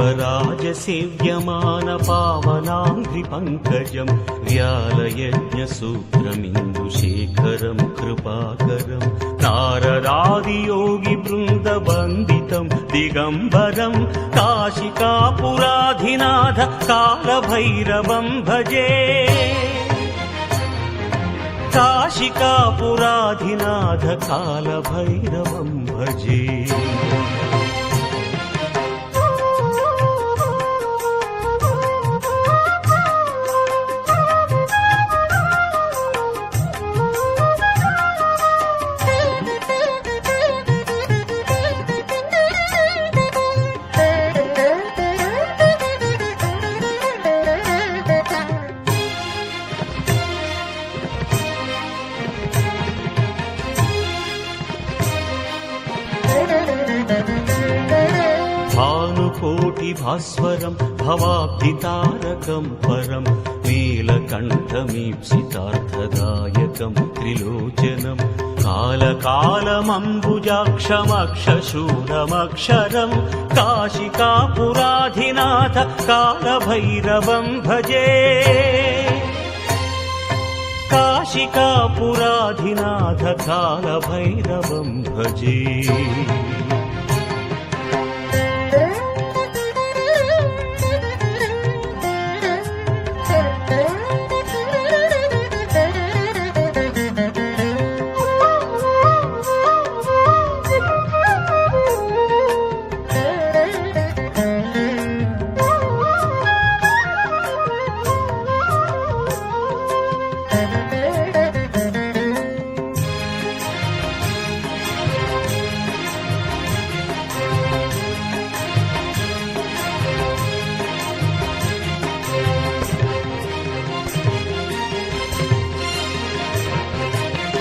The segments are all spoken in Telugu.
देवराजसेव्यमान पावनाङ्घ्रिपङ्कजं व्यालयज्ञसूत्रमिन्दुशेखरं कृपाकरं नारदादियोगिवृन्दवन्दितं दिगम्बरं काशिकापुराधिनाथ कालभैरवं भजे काशिकापुराधिनाथ कालभैरवं भजे भानुकोटिभास्वरं भवाब्धितारकं परं नीलकण्ठमीप्सितार्थदायकं त्रिलोचनं कालकालमम्बुजाक्षमक्षशूरमक्षरं काशिकापुराधिनाथ कालभैरवं भजे काशिकापुराधिनाथ कालभैरवं भजे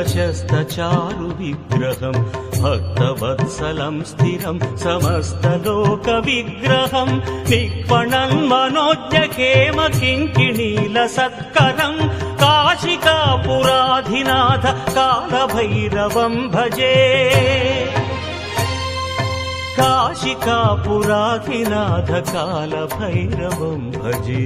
भुक्तिमुक्तिदायकं प्रशस्तचारुविग्रहं भक्तवत्सलं स्थिरं समस्तलोकविग्रहं निक्पणन् मनोज्ञकेम किङ्किणीलसत्करं काशिकापुराधिनाथ कालभैरवं भजे काशिकापुराधिनाथ कालभैरवं भजे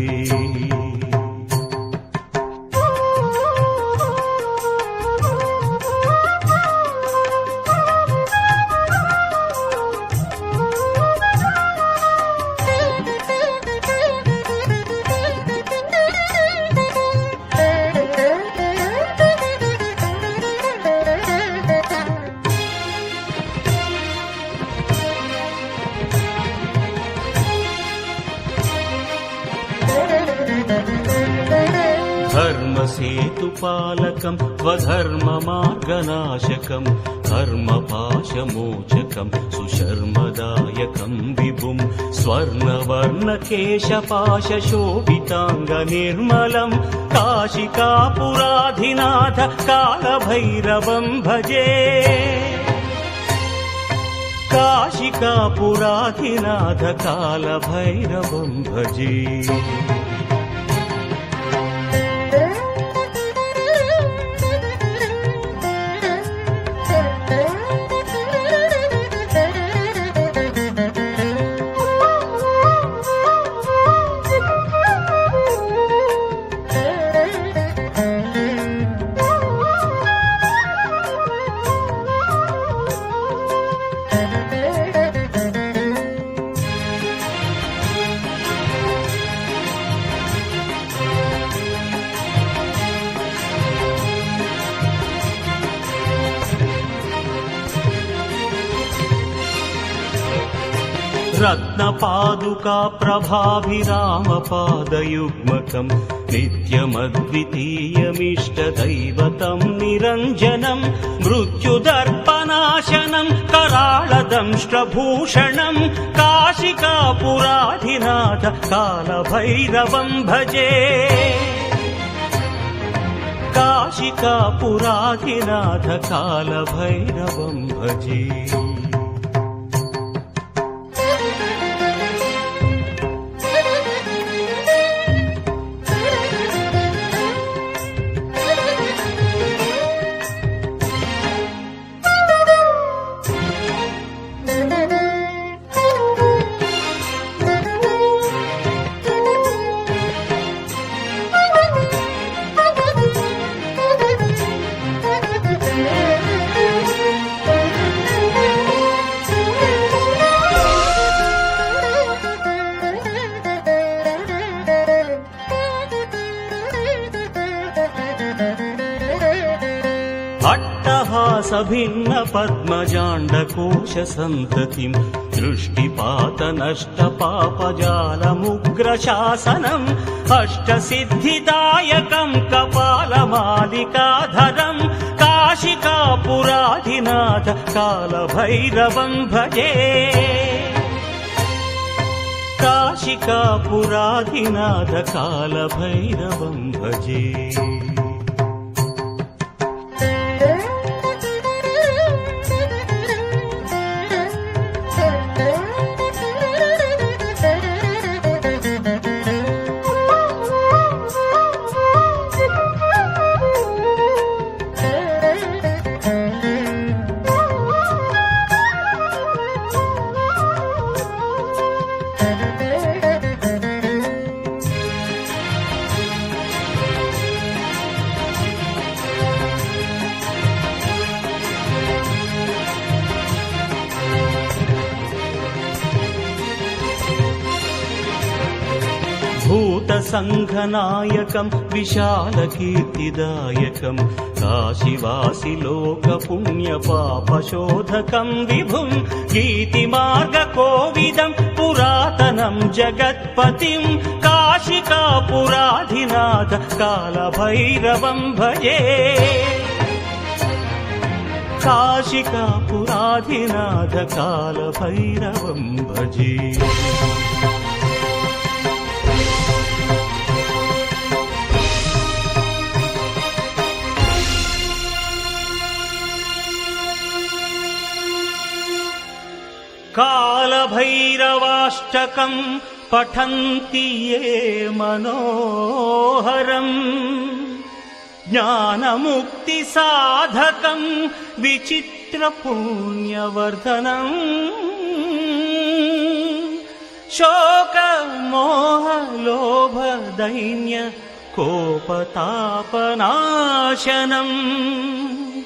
धर्मसेतुपालकं स्वधर्ममार्गनाशकं धर्मपाशमोचकं सुशर्मदायकं विभुं स्वर्णवर्णकेशपाशशोभिताङ्गनिर्मलं काशिकापुराधिनाथ कालभैरवं भजे काशिकापुराधिनाथ कालभैरवं भजे रत्नपादुका प्रभाभिरामपादयुग्मकम् नित्यमद्वितीयमिष्टदैवतम् निरञ्जनम् मृत्युदर्पनाशनम् कराळदंष्ट्रभूषणम् काशिकापुराधिनाथ कालभैरवम् भजे काशिकापुराधिनाथ कालभैरवम् भजे अट्टहासभिन्न पद्मजाण्डकोश सन्ततिम् दृष्टिपात नष्ट पापजालमुग्रशासनम् अष्टसिद्धिदायकम् कपालमालिकाधरम् काशिकापुराधिनाथ कालभैरवम् भजे काशिकापुराधिनाथ कालभैरवम् भजे भूतसङ्घनायकम् विशालकीर्तिदायकम् काशिवासिलोकपुण्यपापशोधकम् विभुम् गीतिमार्गकोविदम् पुरातनम् जगत्पतिम् काशिकापुराधिनाथ कालभैरवम् भजे काशिकापुराधिनाथ कालभैरवम् भजे कालभैरवाष्टकम् पठन्ति ये मनोहरम्। ज्ञानमुक्तिसाधकम् विचित्रपुण्यवर्धनम्। शोकमोहलोभदैन्य कोपतापनाशनम्।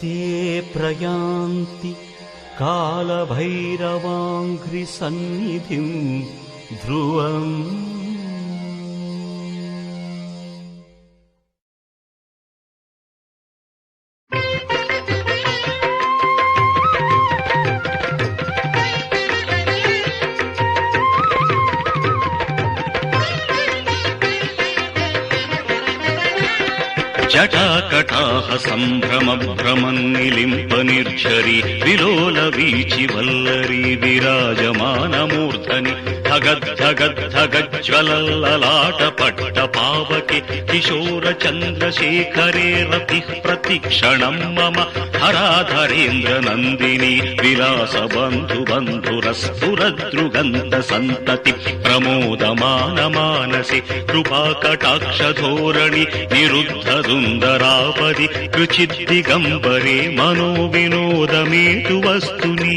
ते प्रयान्ति कालभैरवाङ्घ्रिसन्निधिम् ध्रुवम् జటాకటాహ సంభ్రమ భ్రమన్నిలింప నిర్ఝరి విలోల వీచి వల్లరి విరాజమానమూర్ధని ధగద్ధగద్ధగజ్వలల్లలాట పట్ట పావకి కిశోర చంద్రశేఖరే రతి ప్రతిక్షణం మమ హరాధరేంద్ర నందిని విలాస బంధు బంధురస్ఫురద్రుగంధ సంతతి ప్రమోదమాన మానసి కృపాకటాక్షధోరణి నిరుద్ధ సుందరాపది కృచిద్దిగంబరే మనో వినోదమేతు వస్తుని